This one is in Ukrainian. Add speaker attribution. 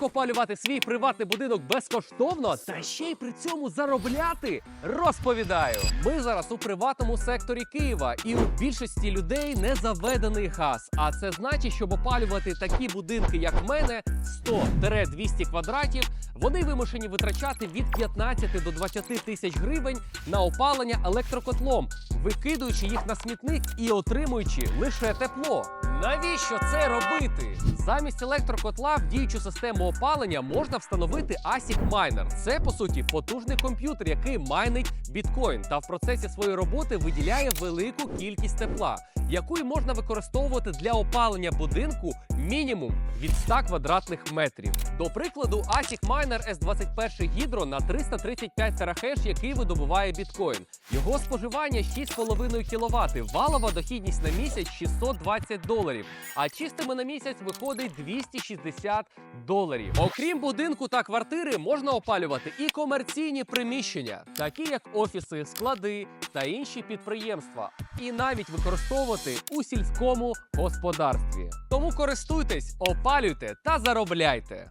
Speaker 1: Як опалювати свій приватний будинок безкоштовно та ще й при цьому заробляти? Розповідаю. Ми зараз у приватному секторі Києва, і у більшості людей не заведений газ. А це значить, щоб опалювати такі будинки, як в мене, 100-200 квадратів, вони вимушені витрачати від 15 до 20 тисяч гривень на опалення електрокотлом, викидуючи їх на смітник і отримуючи лише тепло. Навіщо це робити? Замість електрокотла в діючу систему опалення можна встановити ASIC Miner. Це по суті потужний комп'ютер, який майнить біткоін та в процесі своєї роботи виділяє велику кількість тепла, яку можна використовувати для опалення будинку мінімум від 100 квадратних метрів. До прикладу, ASIC Miner S21 Hydro на 335 терахеш, який видобуває біткоін. Його споживання 6,5 кВт, валова дохідність на місяць 620 доларів, а чистими на місяць виходить 260 доларів. Окрім будинку та квартири, можна опалювати і комерційні приміщення, такі як офіси, склади та інші підприємства, і навіть використовувати у сільському господарстві. Тому користуйтесь, опалюйте та заробляйте.